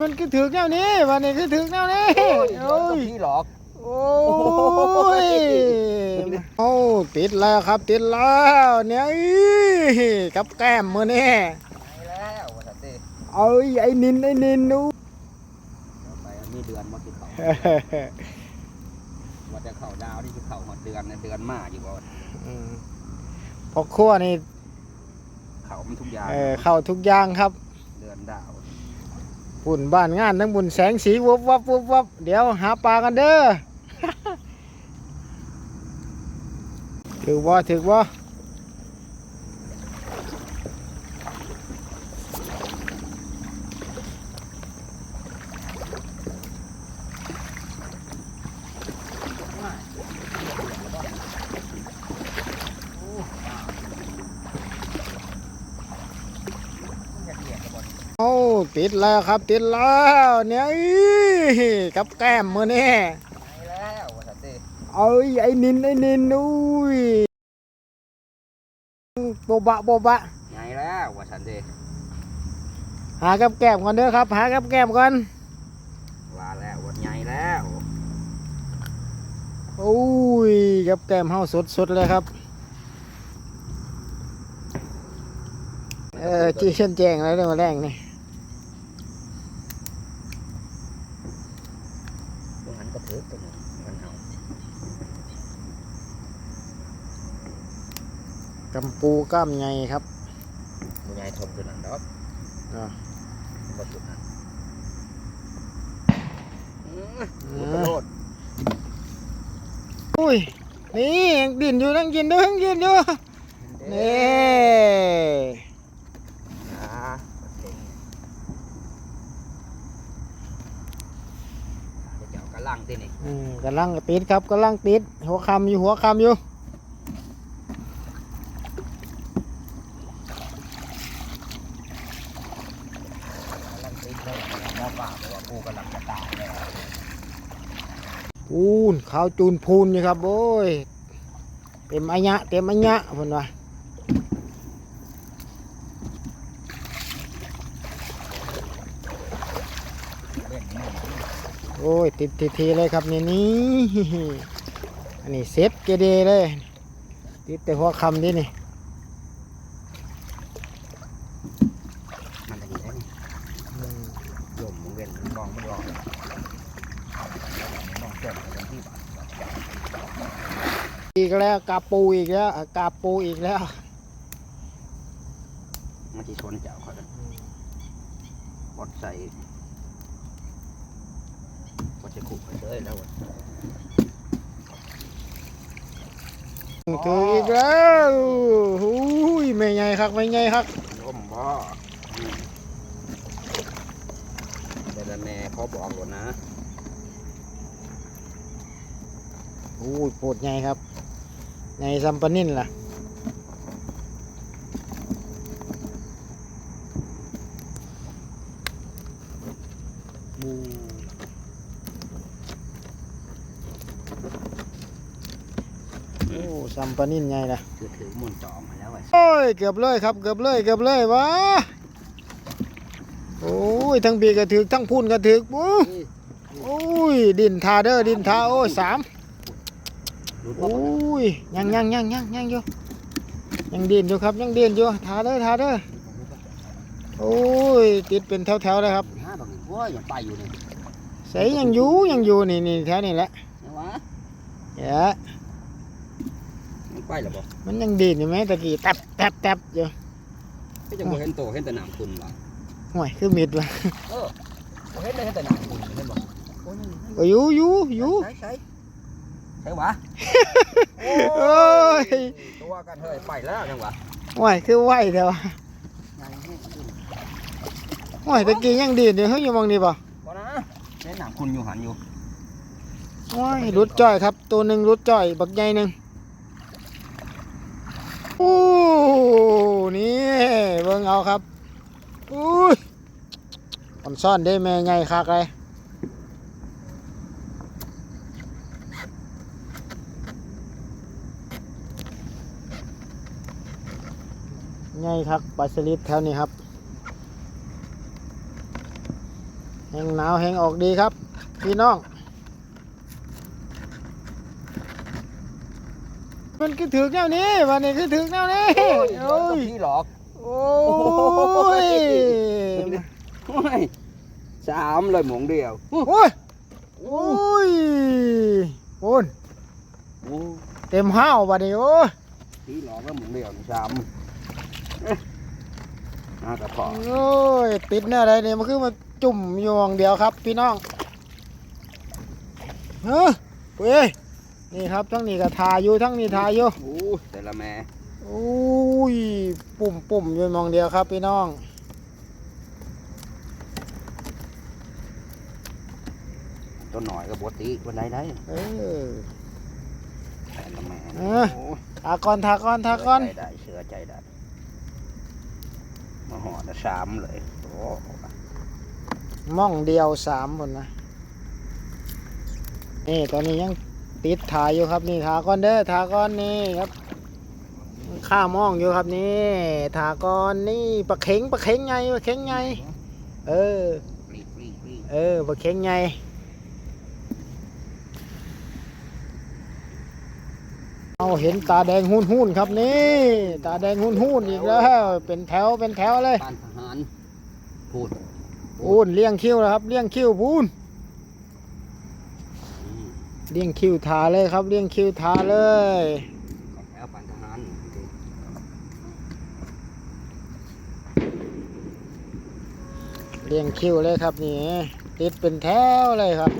มันคือถึกแนวนี้วันนี้คือถึกแนวนี้โอ้ยพี่หรอกโอ้ยโอ้ติดแล้วครับติดแล้วเนี่ยอี้กับแก้มมือนี่ไปแล้วว่าสันติเอ้ยไอ้นินไอ้นินนู้ไปมีเดือนมาที่เขาว่าจะเข้าดาวนี่คือเข้าหมดเดือนนะเดือนมาอยู่บ่อืมพอขั้วนี่เขามันทุกอย่างเออเข้าทุกอย่างครับ เดือนดาว บุญบ้านงานทั้งบุญแสงสีวับวับวับวับเดี๋ยวหาปลากันเด้อถือว่าถือว่า โอ้ ติดแล้วครับ ติดแล้วเนี่ยอี้กับแก้มมือนี่ไปแล้วว่าสันติเอ้ยไอ้นินไอ้นินอุ้ยโบบะโบบะไงแล้วว่าสันติหากับแก้มก่อนเด้อครับ หากับแก้มก่อนว่าแล้วว่าไงแล้วโอ้ยกับแก้มเฮาสดสดๆเลยครับเออจีเช่นแจงแล้วเรื่องแรงนี่ พวกนั้นก็ถือตัวหนึ่งมันเอา กำปูกล้ามไงครับผู้ใหญ่ทมตัวนั้นดอกอ่าบ่จุดนั้นอืมอือุมตโลดอุ้ยนี่ยังดินอยู่ยังกินด้วยยังกินอยู่นี่อ่าเก่งเดี๋ยวเจ้ากระลังที่นี่อืมกำลังติดครับกำลังติดหัวคำอยู่หัวคำอยู่ กำลังติดเลยหม้อป่าบอกว่ากูกำลังจะตายแล้ว พูนข้าวจูนพูนนี่ครับโอ้ยเต็มอัญะเต็มอัญะพิ่นว่าเล่นนี่โอ้ยติดทีทีเลยครับนี่นี่อันนี้เซฟเกเดเลยติดแต่หัวคำดินี่จะดีได้นี่ อืม โยมมึงเว้นมึงมองมึงรอแล้วมึงมองเกิดอะไรที่บ้าน อีกแล้วกาปูอีกแล้วกาปูอีกแล้วมันจะชนเจ้าเขาเลยบดใส่บดจะขุกไปเลยแล้วอะถืออีกแล้วหูยไม่ไงครับไม่ไงครับล้มบ่อืมเดี๋ยวแม่เขาบอกก่อนนะโอ้ยโปวดไงครับ ไงซัมปานินล่ะบูโอ้ซัมปานินไงล่ะคือถือมุนจอมาแล้วไอ้โอ้ยเกือบเลยครับเกือบเลยเกือบเลยวะโอ้ยทั้งปีกระถึกทั้งพุ่นกระถึกบู๊โอ้ยดินทาเด้อดินทาโอ้ยสามรู้โอ้ว่ายยังยังยังยังยังอยู่ยังดินอยู่ครับยังดินอยู่ทาเด้อทาเด้อโอ้ยติดเป็นแถวๆเลยครับฮะบางทีว่ายังไปอยู่นี่ใส่ยังอยู่ยังอยู่นี่นี่แถวนี่แหละใช่ไหมเดี๋ยวมันไปหรอบ่มันยังดินอยู่ไหมตะกี้แตบแตบแตบอยู่ก็จะบ่เห็นโตเห็นแต่หนามคุณว่ะห่วยคือมิดวะเออบ่เห็นได้เห็นแต่หนามคุณเห็นบ่โอ้ยโอ้ยอยู่อยู่อยู่ใช่ ใช่ใช่หวะโอ้ยตัวกันเฮ้ยไปแล้วจังหวะห่วยคือไหวแต่ว่าไงแห้งขึ้นห่วยตะกี้ยังดินอยู่เฮ้ยอยู่มองนี่ป่ะบ่นะเห็นหนามคุณอยู่หันอยู่ห่วยรุดจ้อยครับ ตัวหนึ่งรุดจ้อยบักใหญ่หนึ่งโอ้นี่เบิ่งเอาครับอุ้ยอ่อนซ่อนได้แม่ใหญ่คักเลย ใหญ่คักปลาสลิดแถวนี้ครับแห้งหนาวแห้งออกดีครับ พี่น้องมันคือถึกแนวนี้วันนี้คือถึกแนวนี้โอ้ยพี่หลอกโอ้ยโอ้ยสามเลยหมงเดียวโอ้ยโอ้ยโอนโอ้เต็มห้าวบัดนี้โอ้ยพี่หลอกแล้วหมงเดียวสามเอ๊ะ น่ากระเพาะโอ้ยติดเนี่ยอะไรเนี่ยมันคือมาจุ่มอยู่หมองเดียวครับ พี่น้องเฮ้ยเว้ยนี่ครับทั้งนี้ก็ทาอยู่ทั้งนี้ทาอยู่โอ้แต่ละแม่โอ้ยปุ่มปุ่มอยู่หมองเดียวครับ พี่น้องตัวหน่อยก็บติวันใดได้เออแต่ละแม่เออโอ้ทาก่อนทาก่อนทาก่อนเชื่ใจได้เชื่อใจได้ มาห่อนะสามเลยโอ้หม่องเดียวสามคนนะนี่ตอนนี้ยังติดทาอยู่ครับนี่ทาก่อนเด้อทาก่อนนี่ครับข้าม่องอยู่ครับนี่ทาก่อนนี่ปลาเข็งปลาเข็งไงปลาเข็งไง เออปรีปรีปรีเออปลาเข็งไง เอาเห็นตาแดงหุ่นหุ่นๆครับนี่ ตาแดงหุ่นหุ่นๆอีกแล้ว เป็นแถวเป็นแถวเลยบ้านทหารพูดพูนเลี้ยงคิ้วแล้วครับ เลี้ยงคิ้วพูนอืมเลี้ยงคิ้วทาเลยครับ เลี้ยงคิ้วทาเลยแล้วบ้านทหารเลี้ยงคิ้วเลยครับนี่ติดเป็นแถวเลยครับ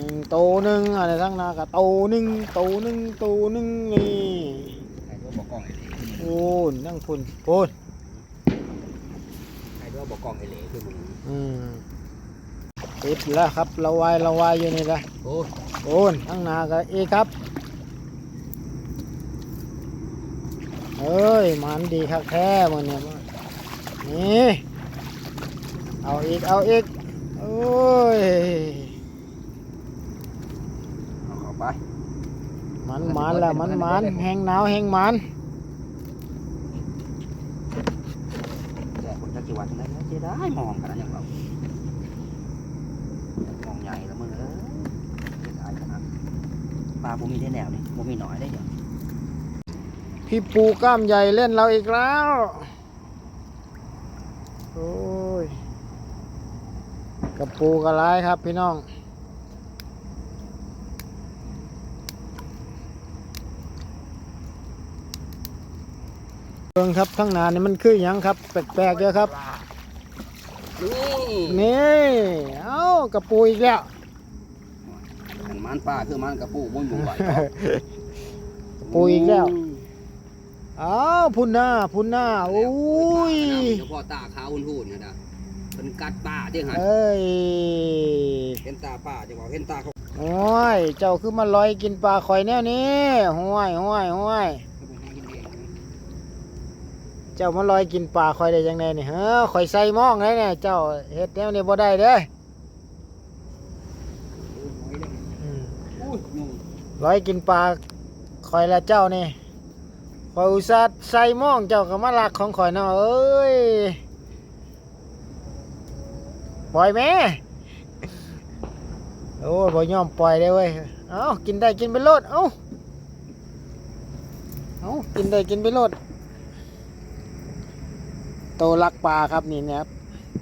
หนึ่งโตหนึ่งอะไรทั้งนากับโตหนึ่งโตหนึ่งโตหนึ่งนี่ใครก็บอกกล้องไอ้เหล่พูนนั่งพูนพูนใครก็บอกกล้องไอ้เหล่คือมึงอืมติดแล้วครับระวายระวายอยู่นี่ละโอ้ยโอ้นทั้งนากับเอครับเอ้ยมันดีคักแท้มันเนี่ยนี่เอาอีกเอาอีกโอ้ยเอาเข้า ไป มันมันแหละมันมันแห้งหนาวแห้งมันแต่คนจักรวรรดินั้นจะได้มองกันนะอย่างเรามองใหญ่แล้วมึงเอ้ยจะได้ขนาดปลาบุมีได้แนวนี่บุมีหน่อยได้ยังพี่ปูกล้ามใหญ่เล่นเราอีกแล้ว โอ้ยกับปูกระไรครับพี่น้อง เบิ่งครับข้างหน้านี่มันคือหยังครับ แปลกๆเยอะครับ นี่นี่ เอ้ากับปูอีกแล้ว มันมันปลาคือมันกระปูบุ้ยบุ้งไหวปูอีกแล้ว อ้าวพุ่นหน้าพุ่นหน้าโอ้ยเฉพาะตาขาวหุ่นๆนะนะเป็นกัดปลาที่หันเอ้ยเห็นตาปลาจะบอกเห็นตาเขาโอ้ยเจ้าคือมาลอยกินปลาข่อยแนวนี้ห้วยห้วยห้วย เขาบอกให้กินเองนะ เจ้ามาลอยกินปลาข่อยได้ยังไงนี่เฮ้อข่อยใส่หมองเลยเนี่ยเจ้าเฮ็ดแนวนี้บ่ได้เด้อลอยกินปลาข่อยละเจ้านี่ข่อยอุตส่าห์ใส่หมองเจ้าก็มาลักของข่อยเนาะเอ้ยปล่อยแม่โอ้ยบ่ยอมปล่อยได้เว้ยเอ้ากินได้กินไปโลดเอ้าเอ้ากินได้กินไปโลด โตลักปลาครับนี่นะครับ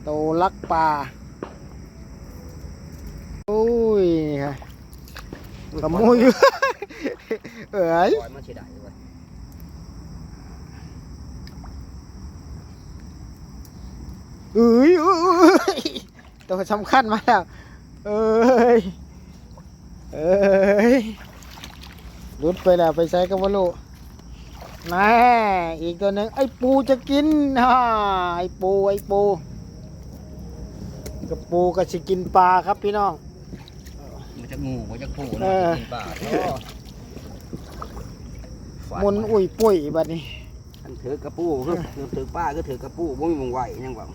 โตลักปลาโอ้ยนี่ครับขโมยอยู่เอ้ยปล่อยมาเฉยได้เลยเอ้ยเอ้ยตัวสำคัญมาแล้วเอ้ยเอ้ยหลุดไปแล้วไปใส่กับวาลู แน่อีกตัวหนึ่งไอ้ปูจะกินฮ่าไอ้ปูไอ้ปูกับปูก็จะกินปลาครับพี่น้อง มันจะงูมันจะปูเอนะอ กินปลาโอ้มุนอุ้ยปุ้ยบัดนี้ อันถือกระปูคือถือป้าก็ถือกระปูบุ้ยบุ้งไหวยังบอก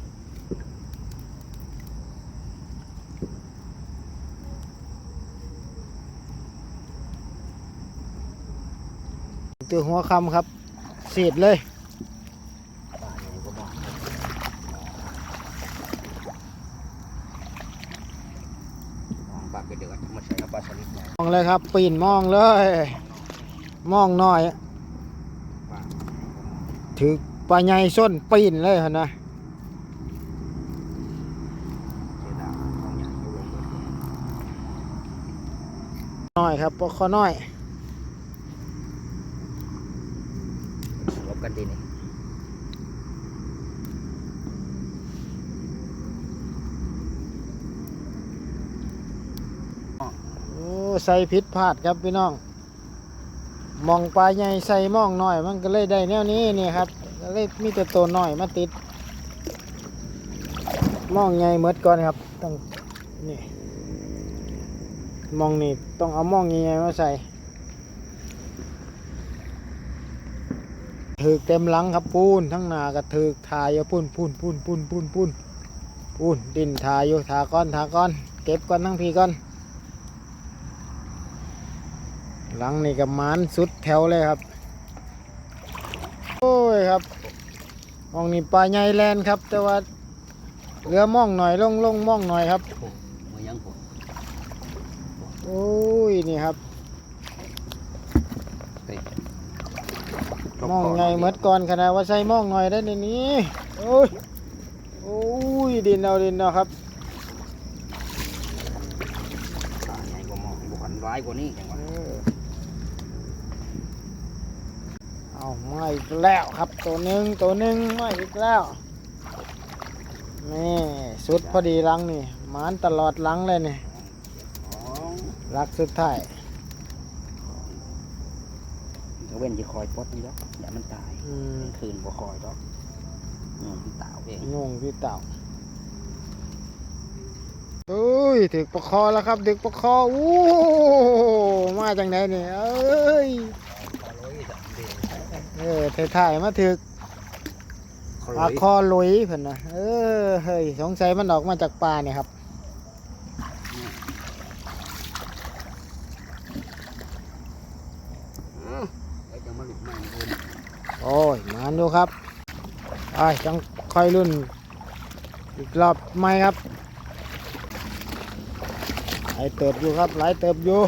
ตัวหัวคำครับ เสียดเลยมองเลยครับ ปีนมองเลย มองหน่อย ถือปลาใหญ่ส้นปีนเลยนะหญ่อยู่ลงหมดเลยน้อยครับปลาคอน้อย ลบกันดีนี่ โอ้ใส่ผิดพลาดครับพี่น้องมองปลาใหญ่ใส่มองหน้อย มันก็เลยได้แนวนี้นี่ครับก็เลยมีแต่ตัวน้อยมาติดมองใหญ่เมดก่อนครับต้องนี่มองนี่ต้องเอามองใหญ่มาใส่ ถือเต็มหลังครับปูนทั้งหน้าก็ถือทายอยู่ปูนปูนปูนปูนปูนปูนปูนดินทายอยู่ทาก้อนทาก้อน เก็บก่อนทั้งพีก่อน หลังนี่กับมานสุดแถวเลยครับ โอ้ยครับมองนี่ปลาใหญ่แลนครับ แต่ว่าเรือม่องหน่อยลงลงม่องหน่อยครับโอ้ยนี่ครับ มองไงเมดก่อนขนาดว่าใส่มองหน่อยได้ในนี้โอ้ยโอ้ยดินเอาดินเอาครับปลาใหญ่กว่าหมองบุกันร้ายกว่านี้จังหวะเออเอามาอีกแล้วครับตัวหนึ่งตัวหนึ่งมาอีกแล้วนี่สุดพอดีหลังนี่หมานตลอดหลังเลยนี่อ๋อรักสุดท้าย เว้นจะคอยปลดนี่แล้วอย่ามันตายอืมคืนบ่คอยดอกอืมพี่ตาวเองงงพี่เต่าเอ้ยถึกประคอแล้วครับถึกประคออู้มาจังไหนเนี่ยเอ้ยเออถ่ายๆมาถึกปลาคอหลุยเพิ่นนะเออเฮ้ยสงสัยมันออกมาจากปลาเนี่ยครับ แล้วจะมาหลุดใหม่เลย โอยมาดูครับไอ้จังค่อยรุ่น อีกรอบไหมครับไหลเติบอยู่ครับไหลเติบอยู่